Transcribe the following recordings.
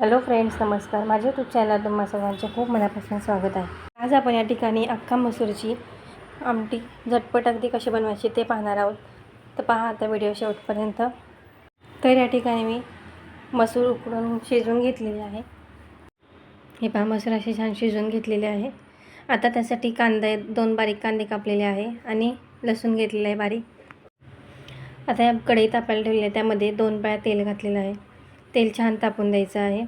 Hello friends नमस्कार. माझ्या YouTube channel तुम्हा सर्वांचे खूप मनापासून स्वागत आहे. आज आपण या ठिकाणी अख्खा मसूरची आमटी झटपट अगदी कशी बनवायची ते पाहणार आहोत. तर पहा आता व्हिडिओ शेवटपर्यंत. तर या ठिकाणी मी मसूर उकडून शिजवून घेतलेली आहे. हे पहा मसूर असे छान शिजवून घेतलेले आहे. आता त्यासाठी कांदा दोन बारीक कांदे कापलेले आहे आणि लसूण घेतलेलं आहे बारीक. आता या कढई तापायला ठेवली आहे त्यामध्ये दोन पाया तेल घातलेलं आहे. तेल छान तापून द्यायचं आहे.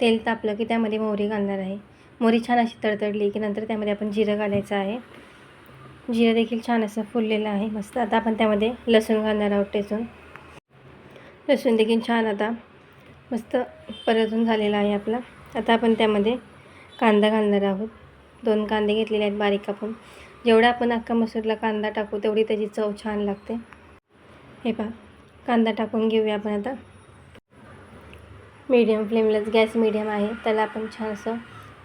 तेल तापलं की त्यामध्ये मोहरी घालणार आहे. मोहरी छान अशी तडतडली की नंतर त्यामध्ये आपण जिरं घालायचं आहे. जिरं देखील छान असं फुललेलं आहे. मस्त. आता आपण त्यामध्ये लसूण घालणार आहोत टेचून लसूण देखील छान आता मस्त परतून झालेला आहे आपला. आता आपण त्यामध्ये कांदा घालणार आहोत. दोन कांदे घेतलेले आहेत बारीक कापून. जेवढा आपण अख्खा मसूरला कांदा टाकू तेवढी त्याची चव छान लागते. हे पहा. कांदा टाकून घेऊया आपण आता. मीडियम फ्लेमलाच गॅस मीडियम आहे. त्याला आपण छान असं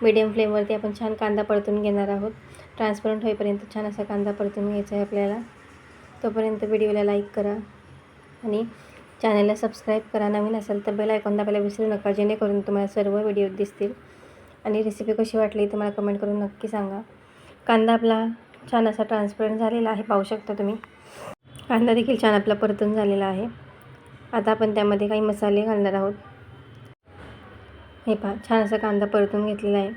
मीडियम फ्लेमवरती आपण छान कांदा परतून घेणार आहोत. ट्रान्सपरंट होईपर्यंत छान असा कांदा परतून घ्यायचा आहे आपल्याला. तोपर्यंत व्हिडिओला लाईक करा आणि चॅनलला सबस्क्राईब करा. नवीन असेल तर बेल आयकॉन दाबायला विसरू नका जेणेकरून तुम्हाला सर्व व्हिडिओ दिसतील. आणि रेसिपी कशी वाटली ते मला कमेंट करून नक्की सांगा. कांदा आपला छान असा ट्रान्सपरंट झालेला आहे पाहू शकता तुम्ही. कांदा देखील छान आपला परतून झालेला आहे. आता आपण त्यामध्ये काही मसाले घालणार आहोत. हे पहा छान असा कांदा परतून घेतलेला आहे.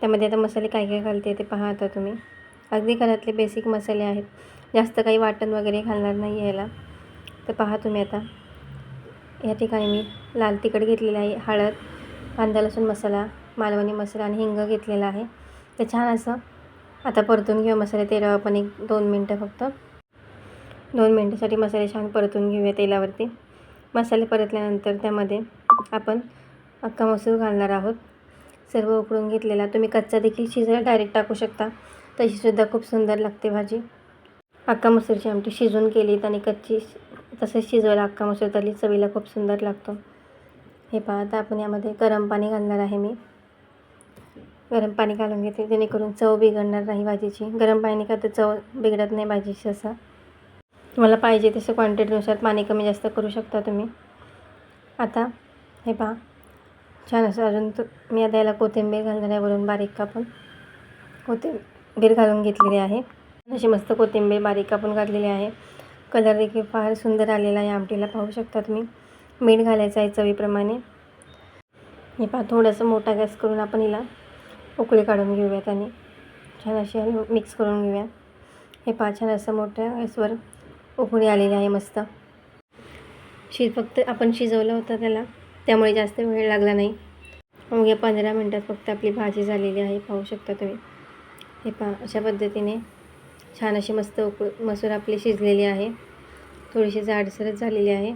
त्यामध्ये आता मसाले काय काय घालते ते पहा आता तुम्ही. अगदी घरातले बेसिक मसाले आहेत. जास्त काही वाटण वगैरे घालणार नाही यायला याला. तर पहा तुम्ही आता. या ठिकाणी मी लाल तिखट घेतलेलं आहे हळद कांदा लसूण मसाला मालवणी मसाला आणि हिंग घेतलेला आहे. ते छान असं आता परतून घेऊ मसाले तेलावर आपण एक दोन मिनटं फक्त. दोन मिनटासाठी मसाले छान परतून घेऊया तेलावरती. मसाले परतल्यानंतर त्यामध्ये आपण अख्खा मसूर घालणार आहोत. सर्व उकळून घेतलेला तुम्ही कच्चा देखील शिजायला डायरेक्ट टाकू शकता. तशीसुद्धा खूप सुंदर लागते भाजी. अख्खा मसूरची आमटी शिजवून केलीत आणि कच्ची तसंच शिजवायला अख्खा मसूर तरी चवीला खूप सुंदर लागतो. हे पहा आता आपण यामध्ये गरम पाणी घालणार आहे मी. गरम पाणी घालून घेते जेणेकरून चव बिघडणार नाही भाजीची. गरम पाणी का तर चव बिघडत नाही भाजीची असं. तुम्हाला पाहिजे तसं क्वांटिटीनुसार पाणी कमी जास्त करू शकता तुम्ही. आता हे पहा छान असं अजून तर मी आता याला कोथिंबीर घालणार आहे वरून बारीक कापून. कोथिंबीर घालून घेतलेली आहे. अशी मस्त कोथिंबीर बारीक कापून घातलेली आहे. कलर देखील फार सुंदर आलेला आहे आमटीला पाहू शकता तुम्ही. मीठ घालायचं आहे चवीप्रमाणे. हे पहा थोडंसं मोठा गॅस करून आपण हिला उकळी काढून घेऊयात आणि छान अशी मिक्स करून घेऊया. हे पहा छान असं मोठ्या गॅसवर उकळी आलेली आहे मस्त. शि फक्त आपण शिजवलं होतं त्याला. त्यामुळे जास्त वेळ लागला नाही. अवघ्या पंधरा मिनटात फक्त आपली भाजी झालेली आहे पाहू शकता तुम्ही. हे पहा अशा पद्धतीने छान अशी मस्त उकळ मसूर आपली शिजलेली आहे. थोडीशी जाडसरच झालेली आहे.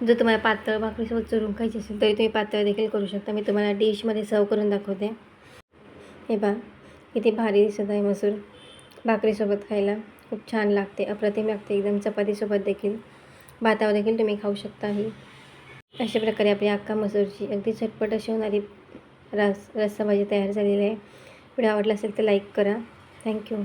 जर तुम्हाला पातळ भाकरीसोबत चुरून खायची असेल तरी तुम्ही पातळ देखील करू शकता. मी तुम्हाला डिशमध्ये सर्व करून दाखवते. हे पहा किती भारी दिसत आहे मसूर. भाकरीसोबत खायला खूप छान लागते अप्रतिम लागते. एकदम चपातीसोबत देखील. भातावर देखील तुम्ही खाऊ शकता ही. अशा प्रकारे आपली अख्खा मसूरची अगदी झटपट अशी होणारी रस रस्सा भाजी तयार झालेली आहे. व्हिडिओ आवडला असेल तर लाईक करा. थँक्यू